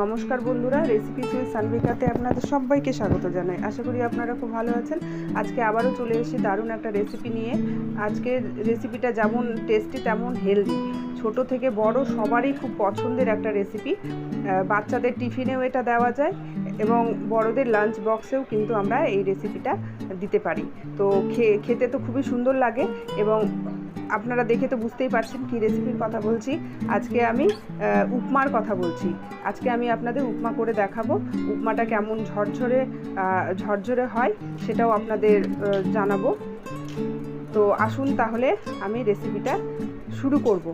নমস্কার বন্ধুরা recipe sweet সানভিকাতে আপনাদের সবাইকে স্বাগত জানাই। আশা করি আপনারা খুব ভালো আছেন। আজকে আবারও চলে এসেছি দারুণ একটা রেসিপি নিয়ে। আজকের রেসিপিটা যেমন টেস্টি তেমন হেলদি ছোট থেকে বড় সবারই খুব পছন্দের একটা রেসিপি বাচ্চাদের টিফিনেও এটা দেওয়া যায় এবং বড়দের লাঞ্চ বক্সেও কিন্তু আমরা এই রেসিপিটা দিতে পারি। তো খেতে তো খুবই সুন্দর লাগে এবং আপনারা দেখে তো বুঝতেই পারছেন কি রেসিপির কথা বলছি। আজকে আমি উপমার কথা বলছি। আজকে আমি আপনাদের উপমা করে দেখাবো। উপমাটা কেমন ঝরঝরে ঝরঝরে হয় সেটাও আপনাদের জানাব। তো আসুন তাহলে আমি রেসিপিটা শুরু করব।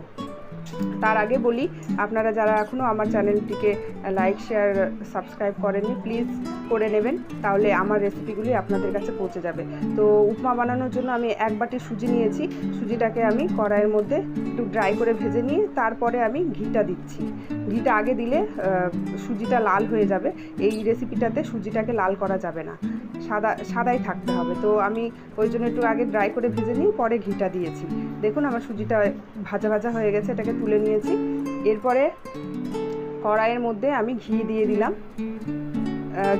তার আগে বলি, আপনারা যারা এখনও আমার চ্যানেলটিকে লাইক শেয়ার সাবস্ক্রাইব করেননি প্লিজ করে নেবেন, তাহলে আমার রেসিপিগুলি আপনাদের কাছে পৌঁছে যাবে। তো উপমা বানানোর জন্য আমি এক বাটি সুজি নিয়েছি। সুজিটাকে আমি কড়াইয়ের মধ্যে একটু ড্রাই করে ভেজে নিয়ে তারপরে আমি ঘিটা দিচ্ছি। ঘিটা আগে দিলে সুজিটা লাল হয়ে যাবে। এই রেসিপিটাতে সুজিটাকে লাল করা যাবে না। সাদা, সাদাই থাকতে হবে। তো আমি ওই জন্য একটু আগে ড্রাই করে ভেজে নিয়ে পরে ঘিটা দিয়েছি। দেখুন আমার সুজিটা ভাজা ভাজা হয়ে গেছে, এটাকে তুলে নিয়েছি। এরপরে কড়াইয়ের মধ্যে আমি ঘি দিয়ে দিলাম।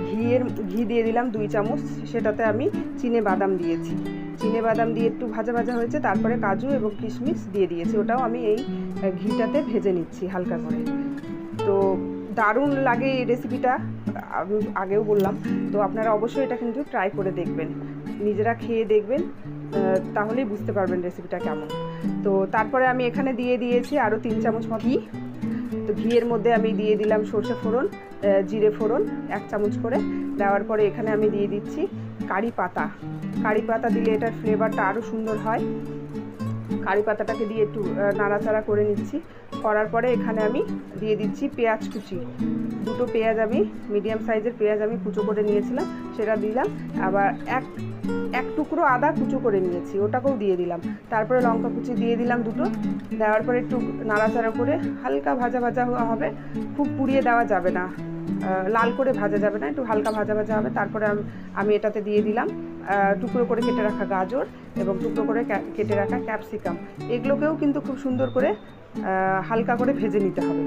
ঘিয়ের, ঘি দিয়ে দিলাম দুই চামচ, সেটাতে আমি চিনে বাদাম দিয়েছি। চিনে বাদাম দিয়ে একটু ভাজা ভাজা হয়েছে, তারপরে কাজু এবং কিশমিশ দিয়ে দিয়েছি। ওটাও আমি এই ঘিটাতে ভেজে নিচ্ছি হালকা করে। তো দারুণ লাগে এই রেসিপিটা আগেও বললাম, তো আপনারা অবশ্যই এটা কিন্তু ট্রাই করে দেখবেন। নিজেরা খেয়ে দেখবেন তাহলেই বুঝতে পারবেন রেসিপিটা কেমন। তো তারপরে আমি এখানে দিয়ে দিয়েছি আরও তিন চামচ মতো ঘি। তো ঘিয়ের মধ্যে আমি দিয়ে দিলাম সর্ষে ফোড়ন জিরে ফোড়ন, এক চামচ করে। দেওয়ার পরে এখানে আমি দিয়ে দিচ্ছি কারি পাতা। কারি পাতা দিলে এটার ফ্লেভারটা আরও সুন্দর হয়। কারি পাতাটাকে দিয়ে একটু নাড়াচাড়া করে নিচ্ছি। করার পরে এখানে আমি দিয়ে দিচ্ছি পেঁয়াজ কুচি। দুটো পেঁয়াজ আমি মিডিয়াম সাইজের পেঁয়াজ আমি কুচো করে নিয়েছিলাম, সেটা দিলাম। আবার এক টুকরো আদা কুচো করে নিয়েছি, ওটাকেও দিয়ে দিলাম। তারপরে লঙ্কা কুচি দিয়ে দিলাম দুটো। দেওয়ার পরে একটু নাড়াচাড়া করে হালকা ভাজা ভাজা হবে। খুব পুড়িয়ে দেওয়া যাবে না। লাল করে ভাজা যাবে না, একটু হালকা ভাজা ভাজা হবে। তারপরে আমি এটাতে দিয়ে দিলাম টুকরো করে কেটে রাখা গাজর এবং টুকরো করে কেটে রাখা ক্যাপসিকাম। এগুলোকেও কিন্তু খুব সুন্দর করে হালকা করে ভেজে নিতে হবে।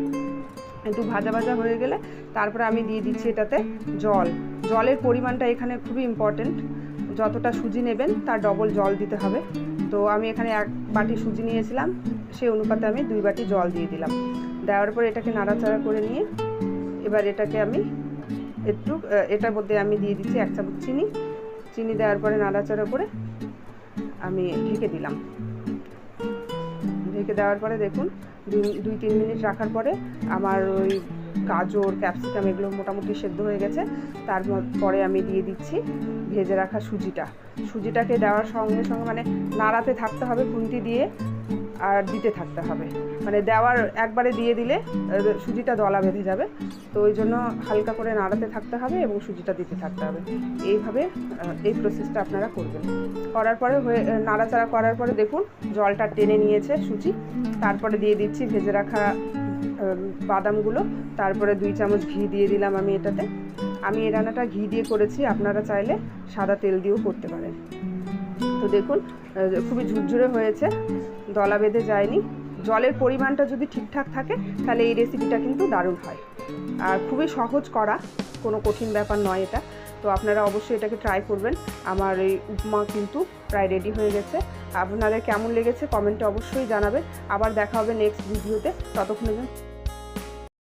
একটু ভাজা ভাজা হয়ে গেলে তারপরে আমি দিয়ে দিচ্ছি এটাতে জল। জলের পরিমাণটা এখানে খুবই ইম্পর্টেন্ট যতটা সুজি নেবেন, তার ডবল জল দিতে হবে। তো আমি এখানে এক বাটি সুজি নিয়েছিলাম, সেই অনুপাতে আমি দুই বাটি জল দিয়ে দিলাম। দেওয়ার পর এটাকে নাড়াচাড়া করে নিয়ে, এবার এটাকে আমি একটু এটার মধ্যে আমি দিয়ে দিচ্ছি এক চামচ চিনি। চিনি দেওয়ার পরে নাড়াচাড়া করে আমি ঢেকে দিলাম। ঢেকে দেওয়ার পরে দেখুন দুই- তিন মিনিট রাখার পরে আমার ওই গাজর ক্যাপসিকাম এগুলো মোটামুটি সেদ্ধ হয়ে গেছে। তারপরে আমি দিয়ে দিচ্ছি ভেজে রাখা সুজিটা। সুজিটাকে দেওয়ার সঙ্গে সঙ্গে মানে নাড়াতে থাকতে হবে খুন্তি দিয়ে। আর দিতে থাকতে হবে। মানে দেওয়ার একবারে দিয়ে দিলে সুজিটা দলা বেঁধে যাবে। তো ওই জন্য হালকা করে নাড়াতে থাকতে হবে এবং সুজিটা দিতে থাকতে হবে। এইভাবে এই প্রসেসটা আপনারা করবেন। করার পরে হয়ে নাড়াচাড়া করার পরে দেখুন, জলটা টেনে নিয়েছে সুজি। তারপরে দিয়ে দিচ্ছি ভেজে রাখা বাদামগুলো। তারপরে দুই চামচ ঘি দিয়ে দিলাম আমি এটাতে। আমি এই রান্নাটা ঘি দিয়ে করেছি, আপনারা চাইলে সাদা তেল দিয়েও করতে পারেন। তো দেখুন খুবই ঝুরঝুরে হয়েছে। দলা বেঁধে যায়নি। জলের পরিমাণটা যদি ঠিকঠাক থাকে, তাহলে এই রেসিপিটা কিন্তু দারুণ হয়। আর খুবই সহজ করা, কোনো কঠিন ব্যাপার নয় এটা। তো আপনারা অবশ্যই এটাকে ট্রাই করবেন। আমার এই উপমা কিন্তু প্রায় রেডি হয়ে গেছে। আপনাদের কেমন লেগেছে কমেন্টে অবশ্যই জানাবেন। আবার দেখা হবে নেক্সট ভিডিওতে ততক্ষণে